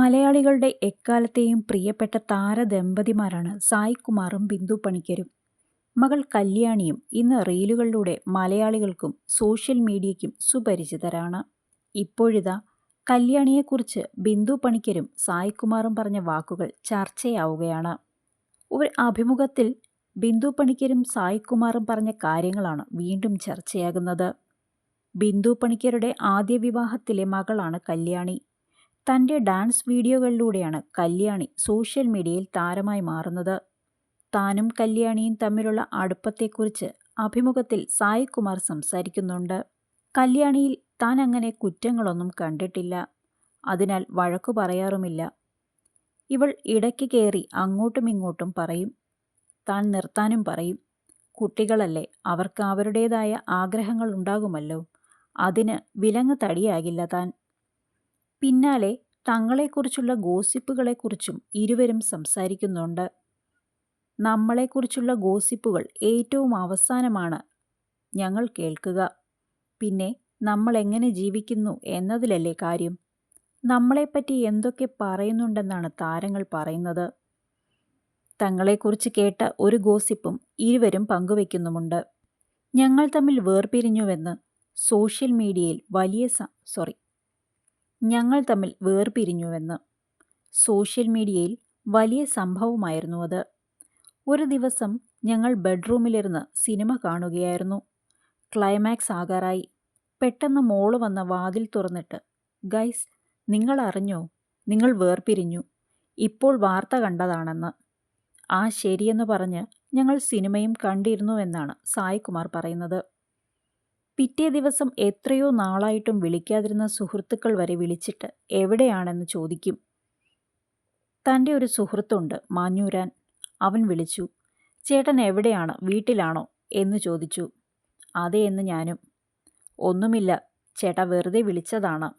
മലയാളികളുടെ എക്കാലത്തെയും പ്രിയപ്പെട്ട താരദമ്പതിമാരാണ് സായികുമാറും ബിന്ദു പണിക്കരും. മകൾ കല്യാണിയും ഇന്ന് റീലുകളിലൂടെ മലയാളികൾക്കും സോഷ്യൽ മീഡിയയ്ക്കും സുപരിചിതരാണ്. ഇപ്പോഴിതാ കല്യാണിയെക്കുറിച്ച് ബിന്ദു പണിക്കരും സായികുമാറും പറഞ്ഞ വാക്കുകൾ ചർച്ചയാവുകയാണ്. ഒരു അഭിമുഖത്തിൽ ബിന്ദു പണിക്കരും സായികുമാറും പറഞ്ഞ കാര്യങ്ങളാണ് വീണ്ടും ചർച്ചയാകുന്നത്. ബിന്ദു പണിക്കരുടെ ആദ്യ വിവാഹത്തിലെ മകളാണ് കല്യാണി. തന്റെ ഡാൻസ് വീഡിയോകളിലൂടെയാണ് കല്യാണി സോഷ്യൽ മീഡിയയിൽ താരമായി മാറുന്നത്. താനും കല്യാണിയും തമ്മിലുള്ള അടുപ്പത്തെക്കുറിച്ച് അഭിമുഖത്തിൽ സായി കുമാർ സംസാരിക്കുന്നുണ്ട്. കല്യാണിയിൽ താൻ അങ്ങനെ കുറ്റങ്ങളൊന്നും കണ്ടിട്ടില്ല. അതിനാൽ വഴക്കു പറയാറുമില്ല. ഇവൾ ഇടയ്ക്ക് കയറി അങ്ങോട്ടും ഇങ്ങോട്ടും പറയും. താൻ നിർത്താനും പറയും. കുട്ടികളല്ലേ അവർക്ക് അവരുടേതായ ആഗ്രഹങ്ങൾ ഉണ്ടാകുമല്ലോ അതിന് വിലങ്ങ് തടിയാകില്ല താൻ. പിന്നാലെ തങ്ങളെക്കുറിച്ചുള്ള ഗോസിപ്പുകളെക്കുറിച്ചും ഇരുവരും സംസാരിക്കുന്നുണ്ട്. നമ്മളെക്കുറിച്ചുള്ള ഗോസിപ്പുകൾ ഏറ്റവും അവസാനമാണ് ഞങ്ങൾ കേൾക്കുക. പിന്നെ നമ്മളെങ്ങനെ ജീവിക്കുന്നു എന്നതിലല്ലേ കാര്യം. നമ്മളെപ്പറ്റി എന്തൊക്കെ പറയുന്നുണ്ടെന്നാണ് താരങ്ങൾ പറയുന്നത്. തങ്ങളെക്കുറിച്ച് കേട്ട ഒരു ഗോസിപ്പും ഇരുവരും പങ്കുവെക്കുന്നുമുണ്ട്. ഞങ്ങൾ തമ്മിൽ വേർപിരിഞ്ഞുവെന്ന് സോഷ്യൽ മീഡിയയിൽ വലിയ സോറി ഞങ്ങൾ തമ്മിൽ വേർപിരിഞ്ഞുവെന്ന്. സോഷ്യൽ മീഡിയയിൽ വലിയ സംഭവമായിരുന്നു അത്. ഒരു ദിവസം ഞങ്ങൾ ബെഡ്റൂമിലിരുന്ന് സിനിമ കാണുകയായിരുന്നു. ക്ലൈമാക്സ് ആകാറായി. പെട്ടെന്ന് മോൾ വന്ന വാതിൽ തുറന്നിട്ട് ഗൈസ് നിങ്ങൾ അറിഞ്ഞോ നിങ്ങൾ വേർപിരിഞ്ഞു. ഇപ്പോൾ വാർത്ത കണ്ടതാണെന്ന്. ആ ശരിയെന്ന് പറഞ്ഞ് ഞങ്ങൾ സിനിമയും കണ്ടിരുന്നുവെന്നാണ് സായ്കുമാർ പറയുന്നത്. പിറ്റേ ദിവസം എത്രയോ നാളായിട്ടും വിളിക്കാതിരുന്ന സുഹൃത്തുക്കൾ വരെ വിളിച്ചിട്ട് എവിടെയാണെന്ന് ചോദിക്കും. തന്റെ ഒരു സുഹൃത്തുണ്ട് മാഞ്ഞൂരാൻ. അവൻ വിളിച്ചു. ചേട്ടൻ എവിടെയാണ് വീട്ടിലാണോ എന്ന് ചോദിച്ചു. അതെ എന്ന് ഞാനും. ഒന്നുമില്ല ചേട്ടാ വെറുതെ വിളിച്ചതാണ്.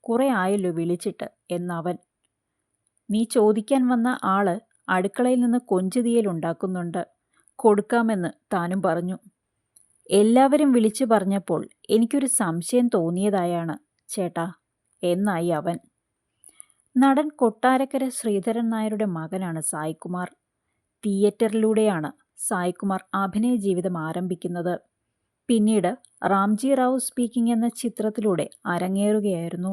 കുറേ ആയല്ലോ വിളിച്ചിട്ട് എന്നവൻ. നീ ചോദിക്കാൻ വന്ന ആൾ അടുക്കളയിൽ നിന്ന് കൊഞ്ചുതീയലുണ്ടാക്കുന്നുണ്ട്. കൊടുക്കാമെന്ന് താനും പറഞ്ഞു. എല്ലാവരും വിളിച്ചു പറഞ്ഞപ്പോൾ എനിക്കൊരു സംശയം തോന്നിയതായാണ് ചേട്ടാ എന്നായി അവൻ. നടൻ കൊട്ടാരക്കര ശ്രീധരൻ നായരുടെ മകനാണ് സായികുമാർ തിയേറ്ററിലൂടെയാണ് സായികുമാർ അഭിനയ ജീവിതം ആരംഭിക്കുന്നത്. പിന്നീട് റാംജി റാവു സ്പീക്കിംഗ് എന്ന ചിത്രത്തിലൂടെ അരങ്ങേറുകയായിരുന്നു.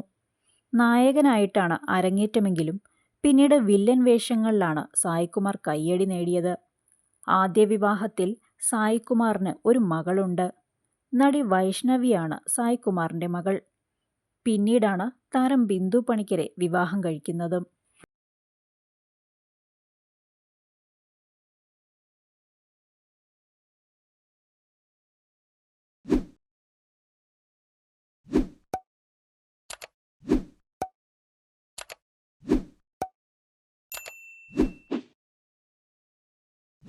നായകനായിട്ടാണ് അരങ്ങേറ്റമെങ്കിലും പിന്നീട് വില്ലൻ വേഷങ്ങളിലാണ് സായികുമാർ കയ്യടി നേടിയത്. ആദ്യ വിവാഹത്തിൽ സായ്കുമാറിന് ഒരു മകളുണ്ട്. നടി വൈഷ്ണവിയാണ് സായികുമാറിന്റെ മകൾ. പിന്നീടാണ് താരം ബിന്ദു പണിക്കരെ വിവാഹം കഴിക്കുന്നതും.